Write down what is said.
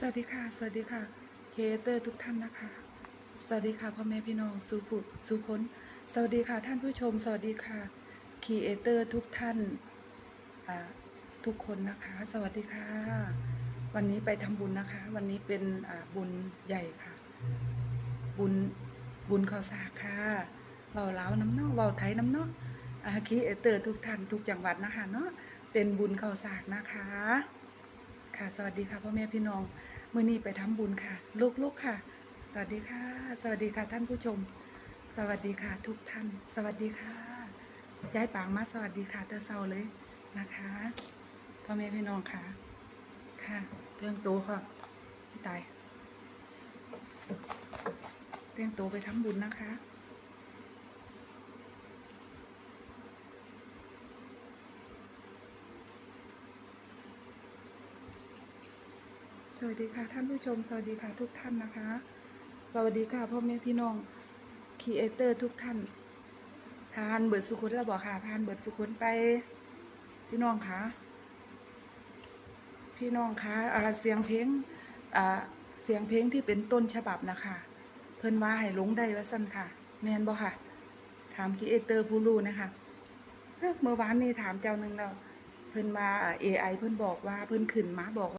สวัสดีค่ะ สวัสดีค่ะคีเอเตอร์ทุกท่านนะคะ สวัสดีค่ะพ่อแม่พี่น้องสุขุสุขนสวัสดีค่ะท่านผู้ชม สวัสดีค่ะครีเอเตอร์ทุกท่านทุกคนนะคะ สวัสดีค่ะ วันนี้ไปทำบุญนะคะ วันนี้เป็นบุญใหญ่ค่ะ บุญบุญข้าวสากค่ะเบาเล้าน้ำเนาะเบาไทยน้ำเนาะอาครีเอเตอร์ทุกท่านทุกจังหวัดนะคะเนาะเป็นบุญข้าวสากนะคะ ค่ะ สวัสดีค่ะพ่อแม่พี่น้องมื่อนี้ไปทำบุญค่ะ ลูกๆค่ะ สวัสดีค่ะ สวัสดีค่ะท่านผู้ชม สวัสดีค่ะทุกท่าน สวัสดีค่ะย้ายปางมาสวัสดีค่ะเตอเซาเลยนะคะพ่อแม่พี่น้องค่ะ ค่ะเรื่องโตวค่ะพี่ตายเรื่องโตวไปทำบุญนะคะ สวัสดีค่ะท่านผู้ชม สวัสดีค่ะทุกท่านนะคะ สวัสดีค่ะพ่อแม่พี่น้องครีเอเตอร์ทุกท่าน ทานเบิดสุขุนแล้วบอกค่ะ ทานเบิดสุขุนไป พี่น้องคะพี่น้องคะอ่าเสียงเพลงอ่าเสียงเพลงที่เป็นต้นฉบับนะคะ เพิ่นว่าให้หลงได้ว่าสั้นค่ะ แมนบ่ค่ะ ถามครีเอเตอร์ผู้รู้นะคะเอ้อเมื่อวานนี้ถามเจ้าหนึ่งแล้วเพิ่นมาเอไอเพิ่นบอกว่าเพิ่นขึ้นมาบอก